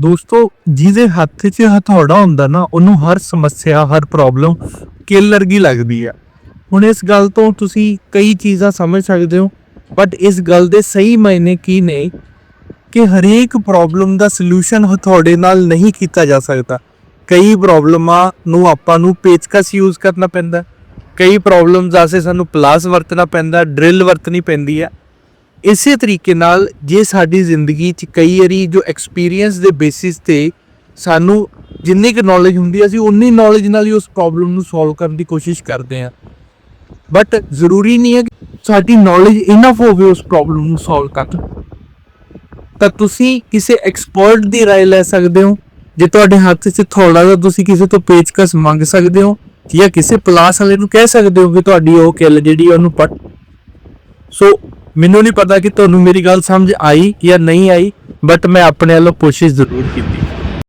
ਦੋਸਤੋ, ਜਿਹਦੇ ਹੱਥ 'ਚ ਹਥੌੜਾ ਹੁੰਦਾ ਨਾ, ਉਹਨੂੰ ਹਰ ਸਮੱਸਿਆ, ਹਰ ਪ੍ਰੋਬਲਮ ਕਿਲਰ ਕੀ ਲੱਗਦੀ ਆ। ਹੁਣ ਇਸ ਗੱਲ ਤੋਂ ਤੁਸੀਂ ਕਈ ਚੀਜ਼ਾਂ ਸਮਝ ਸਕਦੇ ਹੋ ਬਟ ਇਸ ਗੱਲ ਦੇ ਸਹੀ ਮਾਇਨੇ ਕੀ ਨੇ ਕਿ ਹਰੇਕ ਪ੍ਰੋਬਲਮ ਦਾ ਸੋਲੂਸ਼ਨ ਹਥੌੜੇ ਨਾਲ ਨਹੀਂ ਕੀਤਾ ਜਾ ਸਕਦਾ। ਕਈ ਪ੍ਰੋਬਲਮਾਂ ਨੂੰ ਆਪਾਂ ਨੂੰ ਪੇਚਕਸ ਯੂਜ਼ ਕਰਨਾ ਪੈਂਦਾ। ਕਈ ਪ੍ਰੋਬਲਮਸ ਆਸੇ ਸਾਨੂੰ ਪਲਾਸ ਵਰਤਣਾ ਪੈਂਦਾ ਡਰਿਲ ਵਰਤਣੀ ਪੈਂਦੀ ਹੈ ਇਸੇ ਤਰੀਕੇ ਨਾਲ ਜੇ ਸਾਡੀ ਜ਼ਿੰਦਗੀ 'ਚ ਕਈ ਵਾਰੀ ਜੋ ਐਕਸਪੀਰੀਅੰਸ ਦੇ ਬੇਸਿਸ ਤੇ ਸਾਨੂੰ ਜਿੰਨੀ ਕੁ ਨੌਲੇਜ ਹੁੰਦੀ ਹੈ ਅਸੀਂ ਉਨੀ ਨੌਲੇਜ ਨਾਲ ਹੀ ਉਸ ਪ੍ਰੋਬਲਮ ਨੂੰ ਸੋਲਵ ਕਰਨ ਦੀ ਕੋਸ਼ਿਸ਼ ਕਰਦੇ ਹਾਂ ਬਟ ਜ਼ਰੂਰੀ ਨਹੀਂ ਹੈ ਕਿ ਸਾਡੀ ਨੌਲੇਜ ਇਨਫ ਹੋਵੇ ਉਸ ਪ੍ਰੋਬਲਮ ਨੂੰ ਸੋਲਵ ਕਰਨ ਤਾਂ ਤੁਸੀਂ ਕਿਸੇ ਐਕਸਪਰਟ ਦੀ رائے ਲੈ ਸਕਦੇ ਹੋ ਜੇ ਤੁਹਾਡੇ ਹੱਥ 'ਚ ਥੋੜਾ ਜਿਹਾ ਤੁਸੀਂ ਕਿਸੇ ਤੋਂ ਪੇਚਕਸ ਮੰਗ ਸਕਦੇ ਹੋ ਜਾਂ ਕਿਸੇ ਪਲਾਸ ਵਾਲੇ ਨੂੰ ਕਹਿ ਸਕਦੇ ਹੋ ਕਿ ਤੁਹਾਡੀ ਉਹ ਕਿੱਲ ਜਿਹੜੀ ਆ ਉਹਨੂੰ ਪੱਟ ਸੋ ਮੈਨੂੰ ਨਹੀਂ ਪਤਾ ਕਿ ਤੁਹਾਨੂੰ ਮੇਰੀ ਗੱਲ ਸਮਝ ਆਈ ਜਾਂ ਨਹੀਂ ਆਈ ਬਟ ਮੈਂ ਆਪਣੇ ਵੱਲੋਂ ਕੋਸ਼ਿਸ਼ ਜ਼ਰੂਰ ਕੀਤੀ।